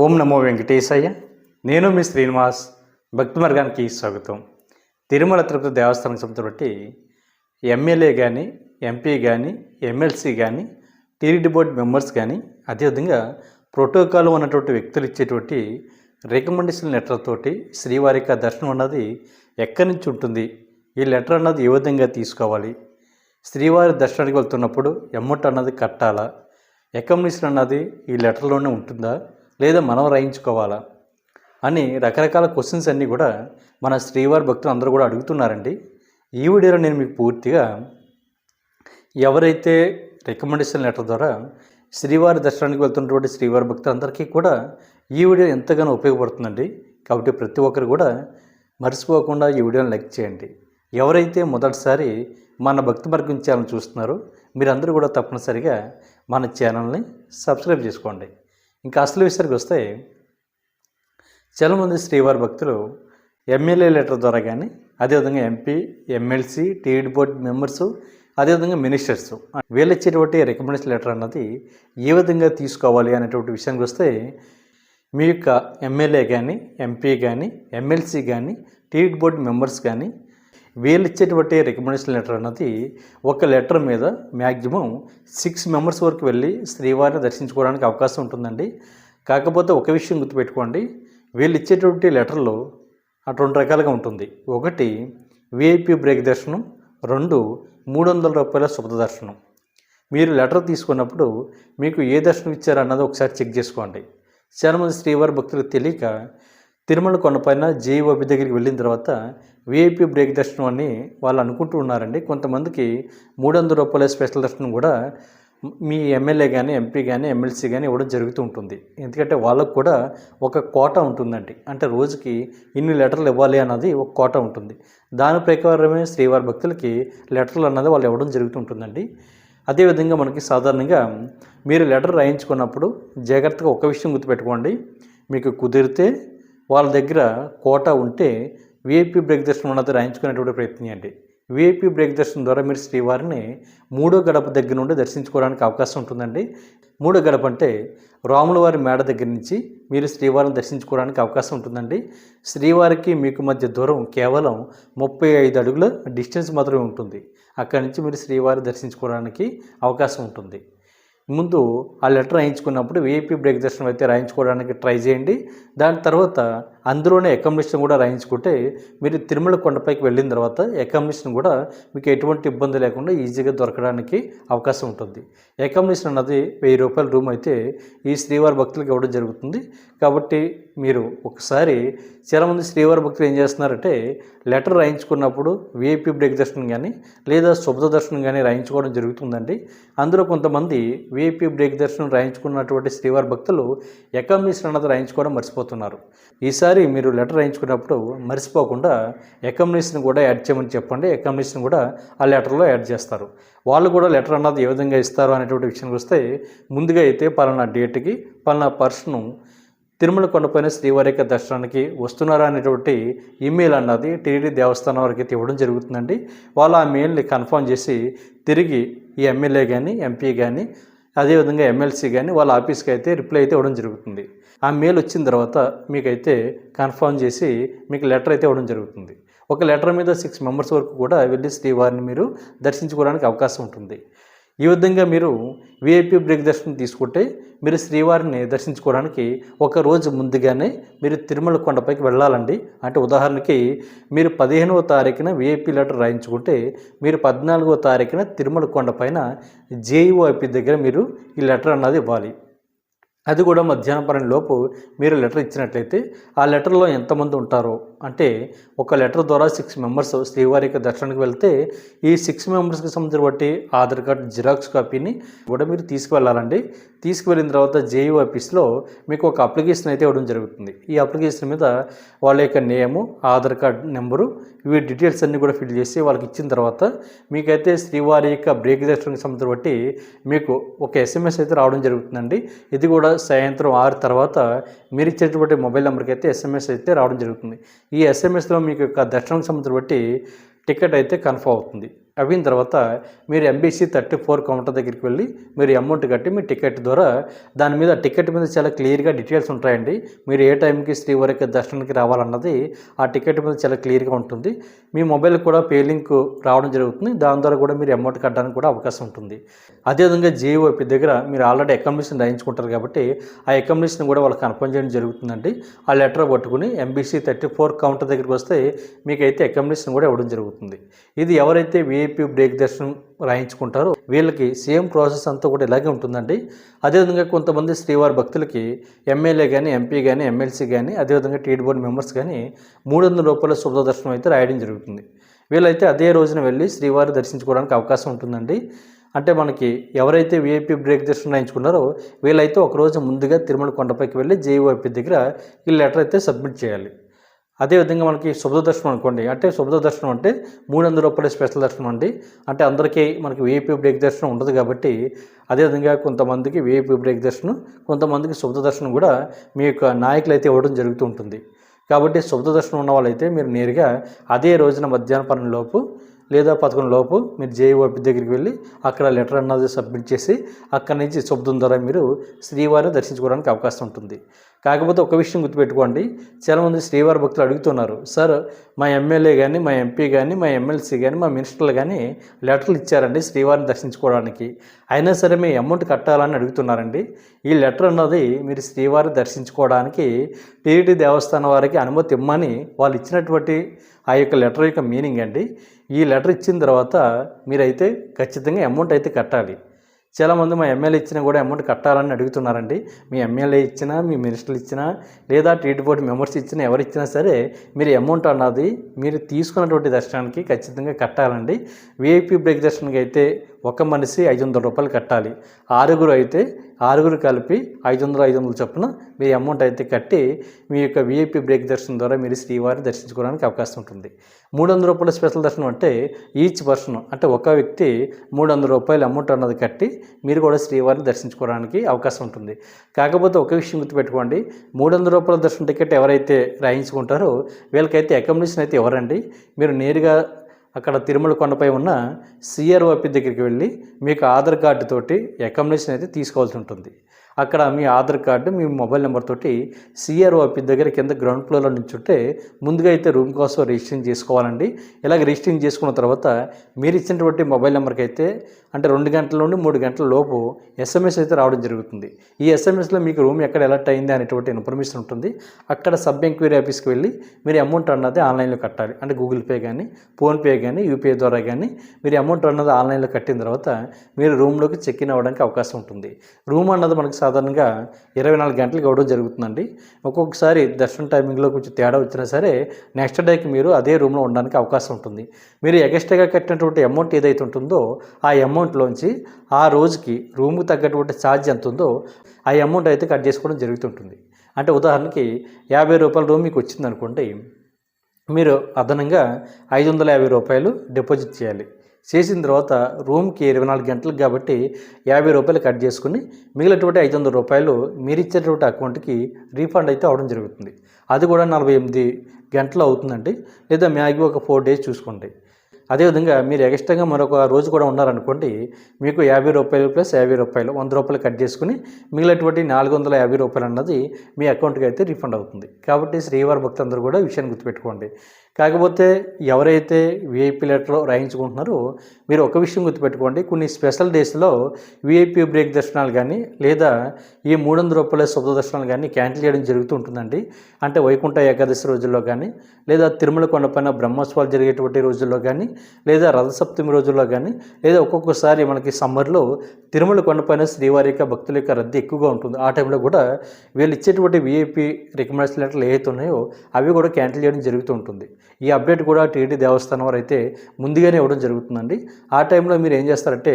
ఓం నమో వెంకటేశయ్య. నేను మీ శ్రీనివాస్. భక్తి మార్గానికి స్వాగతం. తిరుమల తిరుపతి దేవస్థానం సంస్థ బట్టి ఎమ్మెల్యే కానీ ఎంపీ కానీ ఎమ్మెల్సీ కానీ టీడీడీ బోర్డు మెంబర్స్ కానీ అదేవిధంగా ప్రోటోకాల్ ఉన్నటువంటి వ్యక్తులు ఇచ్చేటువంటి రికమెండేషన్ లెటర్ తోటి శ్రీవారికి ఆ దర్శనం అన్నది ఎక్కడి నుంచి ఉంటుంది? ఈ లెటర్ అన్నది ఏ విధంగా తీసుకోవాలి? శ్రీవారి దర్శనానికి వెళ్తున్నప్పుడు అమౌంట్ అన్నది కట్టాలా? అకామిడేషన్ అన్నది ఈ లెటర్లోనే ఉంటుందా? లేదా మనం రాయించుకోవాలా అని రకరకాల క్వశ్చన్స్ అన్నీ కూడా మన శ్రీవారి భక్తులు అందరూ కూడా అడుగుతున్నారండి. ఈ వీడియోలో నేను మీకు పూర్తిగా ఎవరైతే రికమెండేషన్ లెటర్ ద్వారా శ్రీవారి దర్శనానికి వెళ్తున్నటువంటి శ్రీవారి భక్తులందరికీ కూడా ఈ వీడియో ఎంతగానో ఉపయోగపడుతుందండి. కాబట్టి ప్రతి ఒక్కరు కూడా మర్చిపోకుండా ఈ వీడియోని లైక్ చేయండి. ఎవరైతే మొదటిసారి మన భక్తి మార్గం ఛానల్ చూస్తున్నారో మీరందరూ కూడా తప్పనిసరిగా మన ఛానల్ని సబ్స్క్రైబ్ చేసుకోండి. ఇంకా అసలు విషయానికి వస్తే చాలామంది శ్రీవారి భక్తులు ఎమ్మెల్యే లెటర్ ద్వారా కానీ అదేవిధంగా MP MLC TD board members అదేవిధంగా మినిస్టర్స్ వీళ్ళు ఇచ్చేటువంటి రికమెండేషన్ లెటర్ అన్నది ఏ విధంగా తీసుకోవాలి అనేటువంటి విషయానికి వస్తే మీ యొక్క ఎమ్మెల్యే కానీ ఎంపీ కానీ ఎమ్మెల్సీ కానీ టీడీ బోర్డు మెంబర్స్ కానీ వీళ్ళు ఇచ్చేటువంటి రికమెండేషన్ లెటర్ అన్నది ఒక లెటర్ మీద మ్యాక్సిమం సిక్స్ మెంబర్స్ వరకు వెళ్ళి శ్రీవారిని దర్శించుకోవడానికి అవకాశం ఉంటుందండి. కాకపోతే ఒక విషయం గుర్తుపెట్టుకోండి. వీళ్ళు ఇచ్చేటువంటి లెటర్లో అటు రెండు రకాలుగా ఉంటుంది. ఒకటి విఐపి బ్రేక్ దర్శనం. రెండు మూడు వందల రూపాయల శుభ దర్శనం. మీరు లెటర్ తీసుకున్నప్పుడు మీకు ఏ దర్శనం ఇచ్చారన్నది ఒకసారి చెక్ చేసుకోండి. చాలామంది శ్రీవారి భక్తులకు తెలియక తిరుమల కొండపైన జేఈఓబి దగ్గరికి వెళ్ళిన తర్వాత విఐపి బ్రేక్ దర్శనం అని వాళ్ళు అనుకుంటూ ఉన్నారండి. కొంతమందికి మూడు వందల రూపాయల స్పెషల్ దర్శనం కూడా మీ ఎమ్మెల్యే కానీ ఎంపీ కానీ ఎమ్మెల్సీ కానీ ఇవ్వడం జరుగుతూ ఉంటుంది. ఎందుకంటే వాళ్ళకు కూడా ఒక కోట ఉంటుందండి. అంటే రోజుకి ఇన్ని లెటర్లు ఇవ్వాలి అన్నది ఒక కోట ఉంటుంది. దాని ప్రకారమే శ్రీవారి భక్తులకి లెటర్లు అన్నది వాళ్ళు ఇవ్వడం జరుగుతుంటుందండి అదేవిధంగా మనకి సాధారణంగా మీరు లెటర్ రాయించుకున్నప్పుడు జాగ్రత్తగా ఒక విషయం గుర్తుపెట్టుకోండి. మీకు కుదిరితే వాళ్ళ దగ్గర కోట ఉంటే విఐపి బ్రేక్ దర్శనం ఉన్నది రాయించుకునేటువంటి ప్రయత్నించండి విఐపి బ్రేక్ దర్శనం ద్వారా మీరు శ్రీవారిని మూడో గడప దగ్గర నుండి దర్శించుకోవడానికి అవకాశం ఉంటుందండి. మూడో గడప అంటే రాముల వారి మేడ దగ్గర నుంచి మీరు శ్రీవారిని దర్శించుకోవడానికి అవకాశం ఉంటుందండి. శ్రీవారికి మీకు మధ్య దూరం కేవలం ముప్పై ఐదు అడుగుల డిస్టెన్స్ మాత్రమే ఉంటుంది. అక్కడి నుంచి మీరు శ్రీవారి దర్శించుకోవడానికి అవకాశం ఉంటుంది. ముందు ఆ లెటర్ రాయించుకున్నప్పుడు విఐపి బ్రేక్ దర్శనం అయితే రాయించుకోవడానికి ట్రై చేయండి. దాని తర్వాత అందులోనే అకామిడేషన్ కూడా రాయించుకుంటే మీరు తిరుమల కొండపైకి వెళ్ళిన తర్వాత అకామిడేషన్ కూడా మీకు ఎటువంటి ఇబ్బంది లేకుండా ఈజీగా దొరకడానికి అవకాశం ఉంటుంది. అకామిడేషన్ అన్నది వెయ్యి రూపాయల రూమ్ అయితే ఈ శ్రీవారి భక్తులకు ఇవ్వడం జరుగుతుంది. కాబట్టి మీరు ఒకసారి చాలామంది శ్రీవారి భక్తులు ఏం చేస్తున్నారంటే లెటర్ రాయించుకున్నప్పుడు విఐపి బ్రేక్ దర్శనం కానీ లేదా శుభ్ర దర్శనం కానీ రాయించుకోవడం జరుగుతుందండి. అందులో కొంతమంది విఐపి బ్రేక్ దర్శనం రాయించుకున్నటువంటి శ్రీవారి భక్తులు అకామిడేషన్ అన్నది రాయించుకోవడం మర్చిపోతున్నారు. ఈసారి మీరు లెటర్ రాయించుకున్నప్పుడు మర్చిపోకుండా అకామిడేషన్ కూడా యాడ్ చేయమని చెప్పండి. అకామిడేషన్ కూడా ఆ లెటర్లో యాడ్ చేస్తారు. వాళ్ళు కూడా లెటర్ అన్నది ఏ విధంగా ఇస్తారు అనేటువంటి విషయానికి వస్తే ముందుగా అయితే పలానా డేట్కి పలానా పర్సన్ తిరుమల కొండపైన శ్రీవారి యొక్క దర్శనానికి వస్తున్నారా అనేటువంటి ఈమెయిల్ అన్నది టీడీ దేవస్థానం వారికి అయితే ఇవ్వడం జరుగుతుందండి. వాళ్ళు ఆ మెయిల్ని కన్ఫర్మ్ చేసి తిరిగి ఈ ఎమ్మెల్యే కానీ ఎంపీ కానీ అదేవిధంగా ఎమ్మెల్సీ కానీ వాళ్ళ ఆఫీస్కి అయితే రిప్లై అయితే ఇవ్వడం జరుగుతుంది. ఆ మెయిల్ వచ్చిన తర్వాత మీకైతే కన్ఫర్మ్ చేసి మీకు లెటర్ అయితే ఇవ్వడం జరుగుతుంది. ఒక లెటర్ మీద సిక్స్ మెంబర్స్ వరకు కూడా వెళ్ళి శ్రీవారిని మీరు దర్శించుకోవడానికి అవకాశం ఉంటుంది. ఈ విధంగా మీరు విఐపి బ్రేక్ దర్శనం తీసుకుంటే మీరు శ్రీవారిని దర్శించుకోవడానికి ఒక రోజు ముందుగానే మీరు తిరుమల కొండపైకి వెళ్ళాలండి. అంటే ఉదాహరణకి మీరు పదిహేనవ తారీఖున విఐపి లెటర్ రాయించుకుంటే మీరు పద్నాలుగవ తారీఖున తిరుమల కొండపైన జేఈఓఐపి దగ్గర మీరు ఈ లెటర్ అన్నది ఇవ్వాలి. అది కూడా మధ్యాహ్నం పన్నెండు లోపు మీరు లెటర్ ఇచ్చినట్లయితే ఆ లెటర్లో ఎంతమంది ఉంటారో అంటే ఒక లెటర్ ద్వారా సిక్స్ మెంబర్స్ శ్రీవారికి దర్శనానికి వెళ్తే ఈ సిక్స్ మెంబర్స్కి సంబంధించిన బట్టి ఆధార్ కార్డ్ జిరాక్స్ కాపీని కూడా మీరు తీసుకువెళ్ళాలండి. తీసుకువెళ్ళిన తర్వాత జేయూ ఆఫీస్లో మీకు ఒక అప్లికేషన్ అయితే ఇవ్వడం జరుగుతుంది. ఈ అప్లికేషన్ మీద వాళ్ళ యొక్క నేము ఆధార్ కార్డ్ నెంబరు ఇవి డీటెయిల్స్ అన్నీ కూడా ఫిల్ చేసి వాళ్ళకి ఇచ్చిన తర్వాత మీకైతే శ్రీవారి యొక్క బ్రేక్ దర్శనానికి సంబంధించిన బట్టి మీకు ఒక ఎస్ఎంఎస్ అయితే రావడం జరుగుతుందండి. ఇది కూడా సాయంత్రం ఆరు తర్వాత మీరు ఇచ్చేటువంటి మొబైల్ నెంబర్కి అయితే ఎస్ఎంఎస్ అయితే రావడం జరుగుతుంది. ఈ ఎస్ఎంఎస్లో మీకు యొక్క దర్శనం సంబంధించిన బట్టి టికెట్ అయితే కన్ఫర్మ్ అవుతుంది. అయిన తర్వాత మీరు ఎంబీసీ థర్టీ ఫోర్ కౌంటర్ దగ్గరికి వెళ్ళి మీరు అమౌంట్ కట్టి మీ టికెట్ ద్వారా దాని మీద టికెట్ మీద చాలా క్లియర్గా డీటెయిల్స్ ఉంటాయండి. మీరు ఏ టైంకి శ్రీవారికి దర్శనానికి రావాలన్నది ఆ టికెట్ మీద చాలా క్లియర్గా ఉంటుంది. మీ మొబైల్ కూడా పే లింక్ రావడం జరుగుతుంది. దాని ద్వారా కూడా మీరు అమౌంట్ కట్టడానికి కూడా అవకాశం ఉంటుంది. అదేవిధంగా జీఓపీ దగ్గర మీరు ఆల్రెడీ అకామిడేషన్ రాయించుకుంటారు కాబట్టి ఆ అకామిడేషన్ కూడా వాళ్ళకి కన్ఫర్మ్ చేయడం జరుగుతుందండి. ఆ లెటర్ పట్టుకుని ఎంబీసీ థర్టీ ఫోర్ కౌంటర్ దగ్గరికి వస్తే మీకైతే అకామిడేషన్ కూడా ఇవ్వడం జరుగుతుంది. ఇది ఎవరైతే ఏపీ బ్రేక్ దర్శనం రాయించుకుంటారో. వీళ్ళకి సేమ్ ప్రాసెస్ అంతా కూడా ఇలాగే ఉంటుందండి. అదేవిధంగా కొంతమంది శ్రీవారి భక్తులకి ఎమ్మెల్యే కానీ ఎంపీ కానీ ఎమ్మెల్సీ కానీ అదేవిధంగా టీడీ బోర్డు మెంబర్స్ కానీ మూడు వందల రూపాయల శుభ దర్శనం అయితే రాయడం జరుగుతుంది. వీళ్ళైతే అదే రోజున వెళ్ళి శ్రీవారి దర్శించుకోవడానికి అవకాశం ఉంటుందండి. అంటే మనకి ఎవరైతే వీఐపీ బ్రేక్ దర్శనం రాయించుకున్నారో వీళ్ళైతే ఒకరోజు ముందుగా తిరుమల కొండపైకి వెళ్ళి జేఈఓపీ దగ్గర ఈ లెటర్ అయితే సబ్మిట్ చేయాలి. అదేవిధంగా మనకి శుభ దర్శనం అనుకోండి. అంటే శుభ దర్శనం అంటే మూడు వందల రూపాయల స్పెషల్ దర్శనం అండి. అంటే అందరికీ మనకి వీఐపీ బ్రేక్ దర్శనం ఉండదు కాబట్టి అదేవిధంగా కొంతమందికి వీఐపీ బ్రేక్ దర్శనం కొంతమందికి శుభ్ర దర్శనం కూడా మీ యొక్క నాయకులు అయితే ఇవ్వడం జరుగుతూ ఉంటుంది. కాబట్టి శుభ్ర దర్శనం ఉన్న వాళ్ళైతే మీరు నేరుగా అదే రోజున మధ్యాహ్న పన్నెండు లోపు లేదా పదకొండు లోపు మీరు జేఈఓపి దగ్గరికి వెళ్ళి అక్కడ లెటర్ అన్నది సబ్మిట్ చేసి అక్కడి నుంచి శబ్దం ద్వారా మీరు శ్రీవారిని దర్శించుకోవడానికి అవకాశం ఉంటుంది. కాకపోతే ఒక విషయం గుర్తుపెట్టుకోండి. చాలామంది శ్రీవారి భక్తులు అడుగుతున్నారు సార్ మా ఎమ్మెల్యే కానీ మా ఎంపీ కానీ మా ఎమ్మెల్సీ కానీ మా మినిస్టర్లు కానీ లెటర్లు ఇచ్చారండి శ్రీవారిని దర్శించుకోవడానికి. అయినా సరే మీ అమౌంట్ కట్టాలని అడుగుతున్నారండి. ఈ లెటర్ అన్నది మీరు శ్రీవారిని దర్శించుకోవడానికి టీటీ దేవస్థానం వారికి అనుమతి ఇమ్మని వాళ్ళు ఇచ్చినటువంటి ఆ యొక్క లెటర్ యొక్క మీనింగ్ అండి. ఈ లెటర్ ఇచ్చిన తర్వాత మీరైతే ఖచ్చితంగా అమౌంట్ అయితే కట్టాలి. చాలామంది మా ఎమ్మెల్యే ఇచ్చినా కూడా అమౌంట్ కట్టాలని అడుగుతున్నారండి. మీ ఎమ్మెల్యే ఇచ్చినా మీ మినిస్టర్లు ఇచ్చినా లేదా టీటీ బోర్డు మెంబర్స్ ఇచ్చినా ఎవరు ఇచ్చినా సరే మీరు అమౌంట్ అన్నది మీరు తీసుకున్నటువంటి దర్శనానికి ఖచ్చితంగా కట్టాలండి. వీఐపీ బ్రేక్ దర్శనానికి అయితే ఒక మనిషి ఐదు వందల రూపాయలు కట్టాలి. ఆరుగురు అయితే ఆరుగురు కలిపి ఐదు వందలు ఐదు వందలు చొప్పున మీ అమౌంట్ అయితే కట్టి మీ యొక్క విఐపి బ్రేక్ దర్శనం ద్వారా మీరు శ్రీవారిని దర్శించుకోవడానికి అవకాశం ఉంటుంది. మూడు వందల రూపాయల స్పెషల్ దర్శనం అంటే ఈచ్ పర్సన్ అంటే ఒక వ్యక్తి మూడు వందల రూపాయలు అమౌంట్ అన్నది కట్టి మీరు కూడా శ్రీవారిని దర్శించుకోవడానికి అవకాశం ఉంటుంది. కాకపోతే ఒక విషయం గుర్తుపెట్టుకోండి మూడు వందల రూపాయల దర్శనం టికెట్ ఎవరైతే రాయించుకుంటారో వీళ్ళకైతే అకామిడేషన్ అయితే ఎవరండి? మీరు నేరుగా అక్కడ తిరుమల కొండపై ఉన్న సిఆర్ఓపి దగ్గరికి వెళ్ళి మీకు ఆధార్ కార్డుతోటి అకామిడేషన్ అయితే తీసుకోవాల్సి ఉంటుంది. అక్కడ మీ ఆధార్ కార్డు మీ మొబైల్ నెంబర్ తోటి ఆఫీస్ దగ్గర కింద గ్రౌండ్ ఫ్లోర్లో నుంచుంటే ముందుగా అయితే రూమ్ కోసం రిజిస్ట్రింగ్ చేసుకోవాలండి. ఇలాగ రిజిస్ట్రింగ్ చేసుకున్న తర్వాత మీరు ఇచ్చినటువంటి మొబైల్ నెంబర్కి అయితే అంటే రెండు గంటల నుండి మూడు గంటల లోపు ఎస్ఎంఎస్ అయితే రావడం జరుగుతుంది. ఈ ఎస్ఎంఎస్లో మీకు రూమ్ ఎక్కడ ఎలర్ట్ అయింది అనేటువంటి ఇన్ఫర్మేషన్ ఉంటుంది. అక్కడ సబ్ ఎంక్వైరీ ఆఫీస్కి వెళ్ళి మీరు అమౌంట్ అన్నది ఆన్లైన్లో కట్టాలి. అంటే గూగుల్ పే కానీ ఫోన్పే కానీ యూపీఐ ద్వారా కానీ మీరు అమౌంట్ అన్నది ఆన్లైన్లో కట్టిన తర్వాత మీరు రూమ్లోకి చెక్ ఇన్ అవ్వడానికి అవకాశం ఉంటుంది. రూమ్ అన్నది మనకు సాధారణంగా ఇరవై నాలుగు గంటలకు అవ్వడం జరుగుతుందండి. ఒక్కొక్కసారి దర్శనం టైమింగ్లో కొంచెం తేడా వచ్చినా సరే నెక్స్ట్ డేకి మీరు అదే రూమ్లో ఉండడానికి అవకాశం ఉంటుంది. మీరు ఎగస్ట్రాగా కట్టినటువంటి అమౌంట్ ఏదైతే ఉంటుందో ఆ అమౌంట్లోంచి ఆ రోజుకి రూమ్కి తగ్గటువంటి ఛార్జ్ ఎంత ఉందో ఆ అమౌంట్ అయితే కట్ చేసుకోవడం జరుగుతుంటుంది. అంటే ఉదాహరణకి యాభై రూపాయల రూమ్ మీకు వచ్చిందనుకోండి మీరు అదనంగా ఐదు వందల యాభై రూపాయలు డిపాజిట్ చేయాలి. చేసిన తర్వాత రూమ్కి ఇరవై నాలుగు గంటలకు కాబట్టి యాభై రూపాయలు కట్ చేసుకుని మిగిలినటువంటి ఐదు వందల రూపాయలు మీరు ఇచ్చేటువంటి అకౌంట్కి రీఫండ్ అయితే అవడం జరుగుతుంది. అది కూడా నలభై ఎనిమిది గంటలు అవుతుందండి. లేదా మ్యాగీ ఒక ఫోర్ డేస్ చూసుకోండి. అదేవిధంగా మీరు ఎక్స్ట్రాగా మరొక రోజు కూడా ఉన్నారనుకోండి మీకు యాభై రూపాయలు ప్లస్ యాభై రూపాయలు వంద రూపాయలు కట్ చేసుకుని మిగిలినటువంటి నాలుగు వందల యాభై రూపాయలు అన్నది మీ అకౌంట్కి అయితే రీఫండ్ అవుతుంది. కాబట్టి శ్రీవారి భక్తులందరూ కూడా విషయాన్ని గుర్తుపెట్టుకోండి. కాకపోతే ఎవరైతే విఐపి లెటర్ రాయించుకుంటున్నారో మీరు ఒక విషయం గుర్తుపెట్టుకోండి. కొన్ని స్పెషల్ డేస్లో విఐపి బ్రేక్ దర్శనాలు కానీ లేదా ఈ మూడు వందల రూపాయల శుభ దర్శనాలు కానీ క్యాన్సిల్ చేయడం జరుగుతూ ఉంటుందండి. అంటే వైకుంఠ ఏకాదశి రోజుల్లో కానీ లేదా తిరుమల కొండపైన బ్రహ్మోత్సవాలు జరిగేటువంటి రోజుల్లో కానీ లేదా రథసప్తమి రోజుల్లో కానీ లేదా ఒక్కొక్కసారి మనకి సమ్మర్లో తిరుమల కొండపైన శ్రీవారి యొక్క భక్తుల యొక్క రద్దీ ఎక్కువగా ఉంటుంది. ఆ టైంలో కూడా వీళ్ళు ఇచ్చేటువంటి విఐపి రికమెండేషన్ లెటర్లు ఏవైతే ఉన్నాయో అవి కూడా క్యాన్సిల్ చేయడం జరుగుతూ ఉంటుంది. ఈ అప్డేట్ కూడా టీడీ దేవస్థానం వారు అయితే ముందుగానే ఇవ్వడం జరుగుతుందండి. ఆ టైంలో మీరు ఏం చేస్తారంటే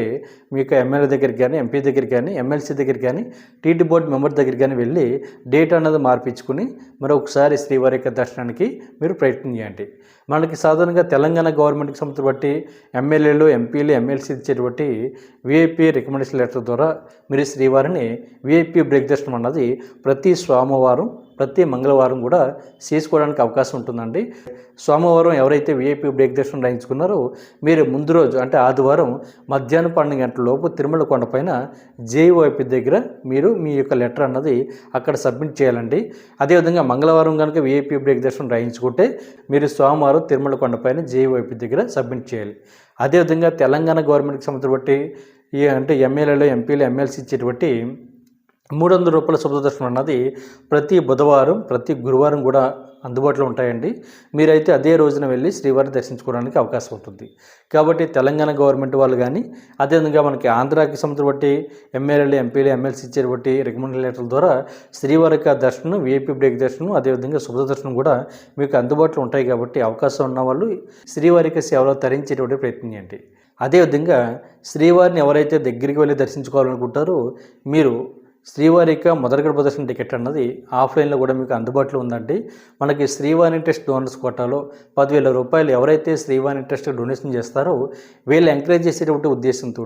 మీకు ఎమ్మెల్యే దగ్గరికి కానీ ఎంపీ దగ్గరికి కానీ ఎమ్మెల్సీ దగ్గరికి కానీ టీటీ బోర్డు మెంబర్ దగ్గరికి కానీ వెళ్ళి డేట్ అన్నది మార్పించుకుని మరొకసారి శ్రీవారి యొక్క దర్శనానికి మీరు ప్రయత్నం చేయండి. మనకి సాధారణంగా తెలంగాణ గవర్నమెంట్కి సంబంధించి బట్టి ఎమ్మెల్యేలు ఎంపీలు ఎమ్మెల్సీ ఇచ్చేటువంటి విఐపీ రికమెండేషన్ లెటర్ ద్వారా మీరు శ్రీవారిని విఐపీ బ్రేక్ దర్శనం అన్నది ప్రతి సోమవారం ప్రతి మంగళవారం కూడా చేసుకోవడానికి అవకాశం ఉంటుందండి. సోమవారం ఎవరైతే విఐపి బ్రేక్ దర్శనం రాయించుకున్నారో మీరు ముందు రోజు అంటే ఆదివారం మధ్యాహ్నం పన్నెండు గంటల లోపు తిరుమల కొండపైన జేఓఐపి దగ్గర మీరు మీ యొక్క లెటర్ అన్నది అక్కడ సబ్మిట్ చేయాలండి. అదేవిధంగా మంగళవారం కనుక విఐపి బ్రేక్ దర్శనం రాయించుకుంటే మీరు సోమవారం తిరుమల కొండపైన జేఓఐపి దగ్గర సబ్మిట్ చేయాలి. అదేవిధంగా తెలంగాణ గవర్నమెంట్కి సంబంధించి బట్టి ఈ అంటే ఎమ్మెల్యేలు ఎంపీలు ఎమ్మెల్సీ ఇచ్చేటువంటి మూడు వందల రూపాయల శుభదర్శనం అన్నది ప్రతి బుధవారం ప్రతి గురువారం కూడా అందుబాటులో ఉంటాయండి. మీరైతే అదే రోజున వెళ్ళి శ్రీవారిని దర్శించుకోవడానికి అవకాశం ఉంటుంది. కాబట్టి తెలంగాణ గవర్నమెంట్ వాళ్ళు కానీ అదేవిధంగా మనకి ఆంధ్రాకి సంబంధించి బట్టి ఎమ్మెల్యేలు ఎంపీలు ఎమ్మెల్సీ ఇచ్చే బట్టి రికమెండెడ్ లెటర్ల ద్వారా శ్రీవారి యొక్క దర్శనం వీఐపీ బ్రేక్ దర్శనం అదేవిధంగా శుభ దర్శనం కూడా మీకు అందుబాటులో ఉంటాయి కాబట్టి అవకాశం ఉన్న వాళ్ళు శ్రీవారికి సేవలో తరించేటువంటి ప్రయత్నం చేయండి. అదేవిధంగా శ్రీవారిని ఎవరైతే దగ్గరికి వెళ్ళి దర్శించుకోవాలనుకుంటారో మీరు శ్రీవారి యొక్క మొదటి గడప టికెట్ అన్నది ఆఫ్లైన్లో కూడా మీకు అందుబాటులో ఉందండి. మనకి శ్రీవారి ఇంట్రెస్ట్ డోనర్స్ కోటాలో పదివేల రూపాయలు ఎవరైతే శ్రీవారి ఇంట్రెస్ట్ డొనేషన్ చేస్తారో వీళ్ళు ఎంకరేజ్ చేసేటువంటి ఉద్దేశంతో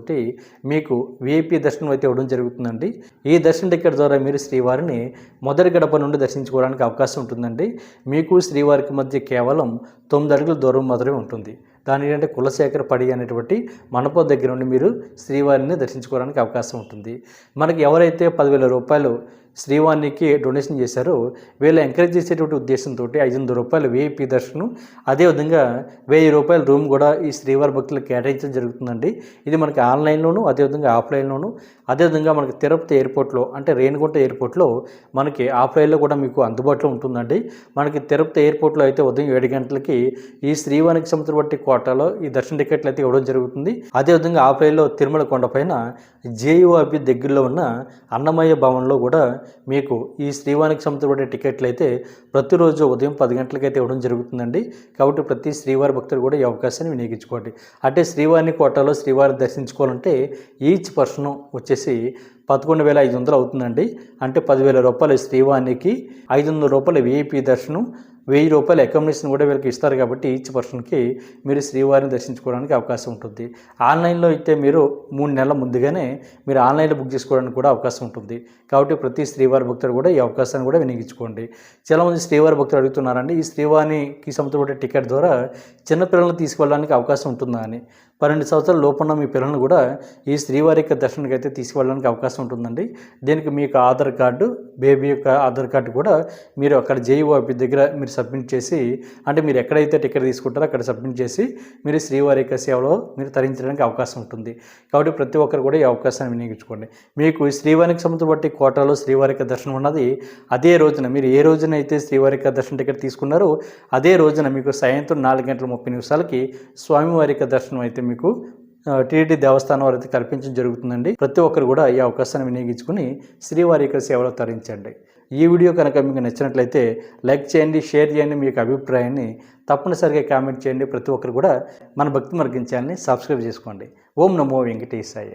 మీకు విఐపీ దర్శనం అయితే ఇవ్వడం జరుగుతుందండి. ఈ దర్శన టికెట్ ద్వారా మీరు శ్రీవారిని మొదటి గడప నుండి దర్శించుకోవడానికి అవకాశం ఉంటుందండి. మీకు శ్రీవారికి మధ్య కేవలం తొమ్మిది అడుగుల దూరం మాత్రమే ఉంటుంది. దాని ఏంటంటే కులశేఖర పడి అనేటువంటి మనపో దగ్గర నుండి మీరు శ్రీవారిని దర్శించుకోవడానికి అవకాశం ఉంటుంది. మనకి ఎవరైతే పదివేల రూపాయలు శ్రీవాణికి డొనేషన్ చేశారో. వీళ్ళు ఎంకరేజ్ చేసేటువంటి ఉద్దేశంతో ఐదు వందల రూపాయలు విఐపి దర్శనం. అదేవిధంగా వెయ్యి రూపాయల రూమ్ కూడా ఈ శ్రీవారి భక్తులకు కేటాయించడం జరుగుతుందండి. ఇది మనకి ఆన్లైన్లోను అదేవిధంగా ఆఫ్లైన్లోను అదేవిధంగా మనకి తిరుపతి ఎయిర్పోర్ట్లో అంటే రేణిగుంట ఎయిర్పోర్ట్లో మనకి ఆఫ్లైన్లో కూడా మీకు అందుబాటులో ఉంటుందండి. మనకి తిరుపతి ఎయిర్పోర్ట్లో అయితే ఉదయం ఏడు గంటలకి ఈ శ్రీవానికి సముద్ర కోటాలో ఈ దర్శన టికెట్లు అయితే ఇవ్వడం జరుగుతుంది. అదేవిధంగా ఆఫ్లైన్లో తిరుమల కొండపైన జేయుఆర్పి దగ్గరలో ఉన్న అన్నమయ్య భవన్లో కూడా మీకు ఈ శ్రీవానికి సంబంధించిన టికెట్లు అయితే ప్రతిరోజు ఉదయం పది గంటలకైతే ఇవ్వడం జరుగుతుందండి. కాబట్టి ప్రతి శ్రీవారి భక్తులు కూడా ఈ అవకాశాన్ని వినియోగించుకోండి. అంటే శ్రీవారిని కోటలో శ్రీవారిని దర్శించుకోవాలంటే ఈచ్ పర్సన్ వచ్చేసి పదకొండు వేల ఐదు వందలు అవుతుందండి. అంటే పదివేల రూపాయలు శ్రీవాణికి ఐదు వందల రూపాయలు విఐపి దర్శనం వెయ్యి రూపాయల అకామిడేషన్ కూడా వీళ్ళకి ఇస్తారు కాబట్టి ఈచ్ పర్సన్కి మీరు శ్రీవారిని దర్శించుకోవడానికి అవకాశం ఉంటుంది. ఆన్లైన్లో అయితే మీరు మూడు నెలల ముందుగానే మీరు ఆన్లైన్లో బుక్ చేసుకోవడానికి కూడా అవకాశం ఉంటుంది. కాబట్టి ప్రతి శ్రీవారి భక్తుడు కూడా ఈ అవకాశాన్ని కూడా వినియోగించుకోండి. చాలామంది శ్రీవారి భక్తులు అడుగుతున్నారండి ఈ శ్రీవారికి సంబంధించిన టికెట్ ద్వారా చిన్నపిల్లలను తీసుకెళ్ళడానికి అవకాశం ఉంటుందా అని. పన్నెండు సంవత్సరాల లోపల మీ పిల్లలను కూడా ఈ శ్రీవారి యొక్క దర్శనానికి అయితే తీసుకువెళ్ళడానికి అవకాశం ఉంటుందండి. దీనికి మీ యొక్క ఆధార్ కార్డు బేబీ యొక్క ఆధార్ కార్డు కూడా మీరు అక్కడ జేఈఓ ఆఫీస్ దగ్గర మీరు సబ్మిట్ చేసి అంటే మీరు ఎక్కడైతే టికెట్ తీసుకుంటారో అక్కడ సబ్మిట్ చేసి మీరు శ్రీవారి యొక్క సేవలో మీరు తరించడానికి అవకాశం ఉంటుంది. కాబట్టి ప్రతి ఒక్కరు కూడా ఈ అవకాశాన్ని వినియోగించుకోండి. మీకు శ్రీవారికి సంబంధించి బట్టి కోటలో శ్రీవారి యొక్క దర్శనం ఉన్నది. అదే రోజున మీరు ఏ రోజున అయితే శ్రీవారి యొక్క దర్శన టికెట్ తీసుకున్నారో అదే రోజున మీకు సాయంత్రం నాలుగు గంటల ముప్పై నిమిషాలకి స్వామివారి యొక్క దర్శనం అయితే మీకు టీడీ దేవస్థానం వారు అయితే కల్పించడం జరుగుతుందండి. ప్రతి ఒక్కరు కూడా ఈ అవకాశాన్ని వినియోగించుకుని శ్రీవారి యొక్క సేవలో తరించండి. ఈ వీడియో కనుక మీకు నచ్చినట్లయితే లైక్ చేయండి షేర్ చేయండి మీ యొక్క అభిప్రాయాన్ని తప్పనిసరిగా కామెంట్ చేయండి. ప్రతి ఒక్కరు కూడా మన భక్తి మార్గించాలని సబ్స్క్రైబ్ చేసుకోండి. ఓం నమో వెంకటేశాయ.